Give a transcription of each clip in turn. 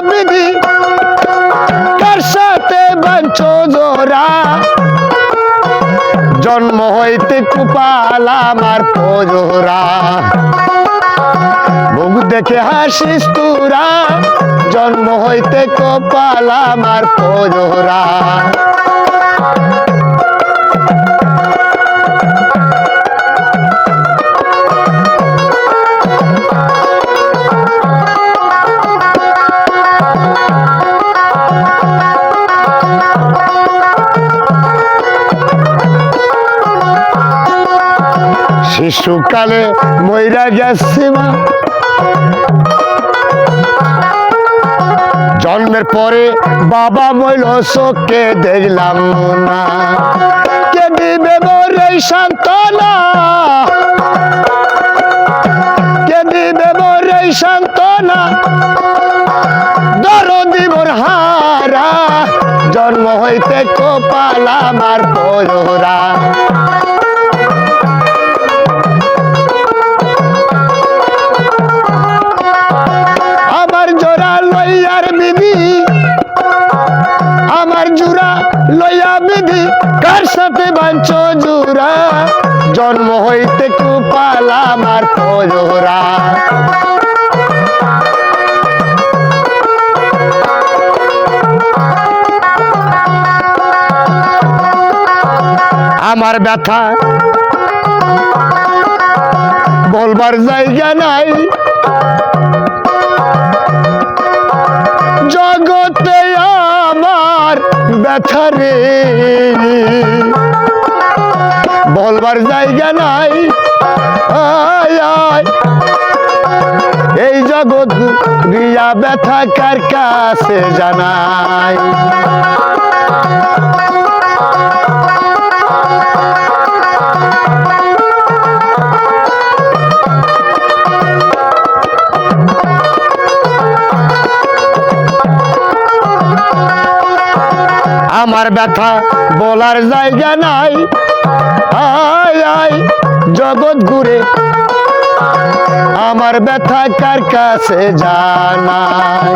বিধি কার সাথে বাঞ্চ জোরা জন্ম হইতে কুপাল আমার পজোরা মুখ দেখে হাসিস তুরা, জন্ম হইতে কপাল আমার পজোরা শিশুকালে ময়রা গেছে মা। জন্মের পরে বাবা মইল চোখে দেখলাম না কে দিবে মোর এই সান্ত্বনা? কে দিবে মোর এই সান্ত্বনা? দরদি মোর হারা, জন্ম হইতে কপাল আমার পজোরা লইয়া বিধি, কার সাথে বাঞ্চ জুড়া? জন্ম হইতে কুপাল আমার পজোরা আমার ব্যথা বলবার জায়গা নাই। রে। বলবার জায়গা নাই। এই জগৎ রিয়া ব্যথা কার কাছে জানাই? আমার ব্যথা বলার জায়গা নাই। আয় আয়, জগৎ ঘুরে। আমার ব্যথা কার কাছে জানাই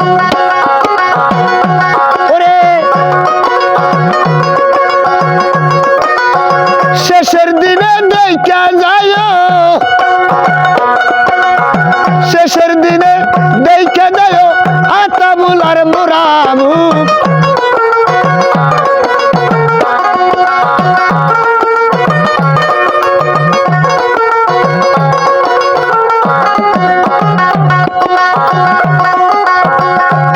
শেষের দিনে দেখা যায় শেষের দিনে দেখা যায় আতাবুল আর মোরামু।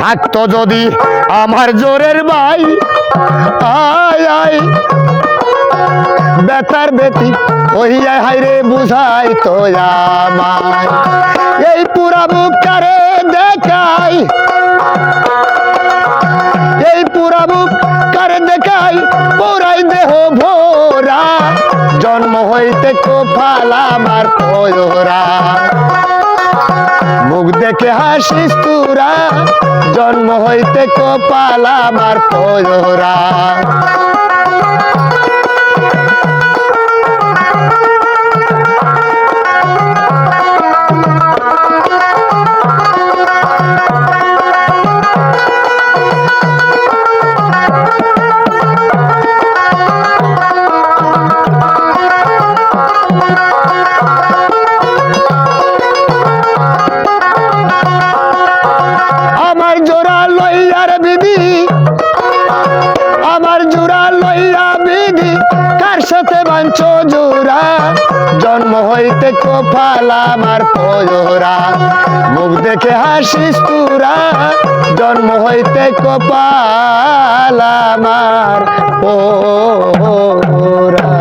থাকতো যদি আমার জোরের ভাই। আয় আয়। বেতার বেতি হইয়া হাইরে বুঝাই তো এই পুরা বুকটারে দেখাই। এই পুরা বুক কারে দেখাই, পুরাই দেহ ভোরা। জন্ম হইতে কোফাল আমার পয়োরা মুখ দেখে হাসিস তুরা। জন্ম হইতে কপাল আমার পয়োরা। সাথে জোরা জন্ম হইতে কোফাল আমার পয়োরা মুখ দেখে হাসিস তুরা, জন্ম হইতে কপাল আমার পোরা